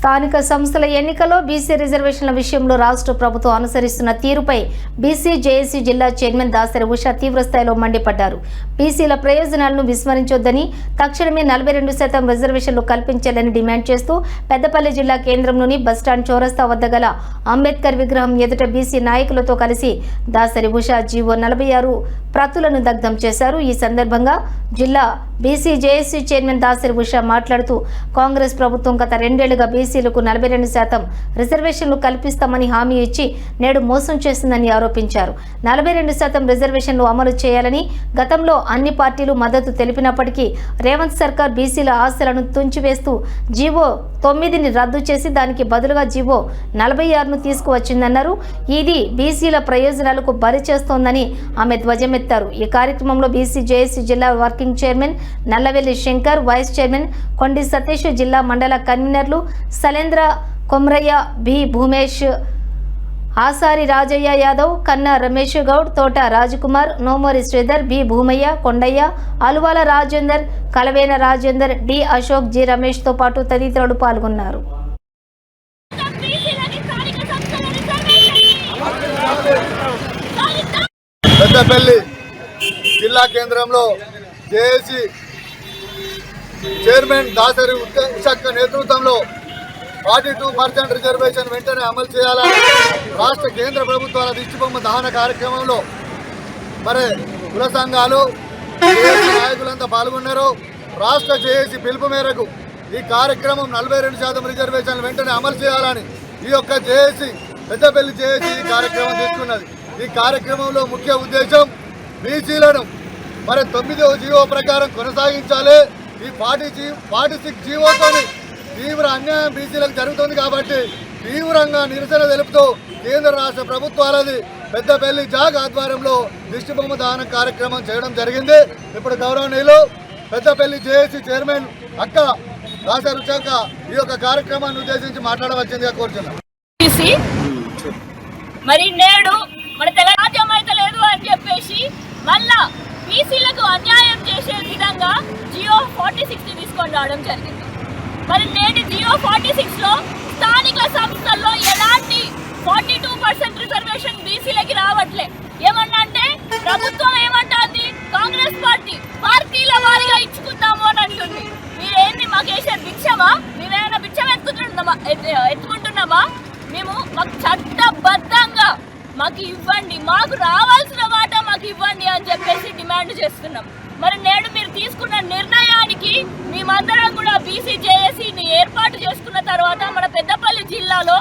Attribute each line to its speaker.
Speaker 1: స్థానిక సంస్థల ఎన్నికల్లో బీసీ రిజర్వేషన్ల విషయంలో రాష్ట్ర ప్రభుత్వం అనుసరిస్తున్న తీరుపై బీసీ జేఏసీ జిల్లా చైర్మన్ దాసరి ఉష తీవ్రస్థాయిలో మండిపడ్డారు. బీసీల ప్రయోజనాలను విస్మరించొద్దని తక్షణమే నలభై రెండు శాతం రిజర్వేషన్లు కల్పించాలని డిమాండ్ చేస్తూ పెద్దపల్లి జిల్లా కేంద్రంలోని బస్టాండ్ చౌరస్తా వద్ద గల అంబేద్కర్ విగ్రహం ఎదుట బీసీ నాయకులతో కలిసి దాసరి ఉష జీవో నలభై ఆరు ప్రతులను దగ్ధం చేశారు. ఈ సందర్భంగా జిల్లా BC JAC chairman Dasari Usha మాట్లాడుతూ కాంగ్రెస్ ప్రభుత్వం గత రెండేళ్ళుగా బీసీ బీసీలకు నలభై రెండు శాతం రిజర్వేషన్లు కల్పిస్తామని హామీ ఇచ్చి నేడు మోసం చేసిందని ఆరోపించారు. నలభై రెండు శాతం రిజర్వేషన్లు అమలు చేయాలని గతంలో అన్ని పార్టీలు మద్దతు తెలిపినప్పటికీ రేవంత్ సర్కార్ బీసీల ఆశలను తుంచివేస్తూ జీవో తొమ్మిదిని రద్దు చేసి దానికి బదులుగా జీవో నలభై ఆరును తీసుకువచ్చిందన్నారు. ఇది బీసీల ప్రయోజనాలకు బరి చేస్తోందని ఆమె ధ్వజమెత్తారు. ఈ కార్యక్రమంలో బీసీ జేఏసీ జిల్లా working chairman Nallavelli Shankar vice chairman Kondi Satish జిల్లా మండల కన్వీనర్లు Salendra Komraiah B. Bhoomesh Asari Rajaiah Yadav Kanna Ramesh Goud Thota Rajkumar Nomori Sridhar B. Bhoomaiah Kondaiah Aluvala Rajender Kalavena Rajender D. Ashok G. రమేష్తో పాటు తదితరులు పాల్గొన్నారు.
Speaker 2: పెద్దపల్లి జిల్లా కేంద్రంలో JAC chairman Dasari ఉషక్క నేతృత్వంలో forty two percent reservation వెంటనే అమలు చేయాలని రాష్ట్ర కేంద్ర ప్రభుత్వాల దిష్టిబొమ్మ దహన కార్యక్రమంలో మరి కుల సంఘాలు నాయకులంతా పాల్గొన్నారు. రాష్ట్ర జేఏసీ పిలుపు మేరకు ఈ కార్యక్రమం నలభై రెండు శాతం రిజర్వేషన్లు వెంటనే అమలు చేయాలని ఈ యొక్క జేఏసీ పెద్దపల్లి జేఏసీ ఈ కార్యక్రమం తీసుకున్నది. ఈ కార్యక్రమంలో ముఖ్య ఉద్దేశం బీసీలను మరి తొమ్మిదో జీవో ప్రకారం కొనసాగించాలి. ఈ ఫార్టీ జీ ఫార్టీ సిక్స్ జీవోతోని తీవ్ర అన్యాయం బీసీలకు జరుగుతుంది కాబట్టి తీవ్రంగా నిరసన తెలుపుతూ కేంద్ర రాష్ట్ర ప్రభుత్వాలది పెద్దపల్లి జాగ్ ఆధ్వర్యంలో దిష్టిబొమ్మ దాన కార్యక్రమం చేయడం జరిగింది. ఇప్పుడు గౌరవనీయులు పెద్దపల్లి జేఏసీ చైర్మన్ అక్క రాజా రుచాక ఈ యొక్క కార్యక్రమాన్ని ఉద్దేశించి మాట్లాడవచ్చిందిగా కోరుతున్నాం
Speaker 3: మరి నేడు మన తెలంగాణ లేదు అని చెప్పేసి మళ్ళా బీసీలకు అన్యాయం చేసే విధంగా జియో ఫార్టీ సిక్స్ తీసుకొని రావడం జరిగింది. మరి నేటి ఫార్టీ సిక్స్లో స్థానిక సంస్థల్లో ఎలాంటి ఫార్టీ టూ పర్సెంట్ రిజర్వేషన్ బీసీలకి రావట్లే. ఏమన్నా అంటే ప్రభుత్వం ఏమంటుంది? కాంగ్రెస్ పార్టీ పార్టీల వారిగా ఇచ్చుకుందాము అని అంటుంది. మీరేంది మాకేసే భిక్షమా? మేమేమైనా భిక్షం ఎత్తుకుంటున్నామా? ఎత్తుకుంటున్నామా? మేము మాకు చట్టబద్ధంగా మాకు ఇవ్వండి. మాకు రావాల్సిన వాటా మాకు ఇవ్వండి అని చెప్పేసి డిమాండ్ చేస్తున్నాం. మరి నేడు మీరు తీసుకున్న నిర్ణయానికి మేమందరం కూడా బీసీ జేఏసీని ఏర్పాటు చేసుకున్న తర్వాత మన పెద్దపల్లి జిల్లాలో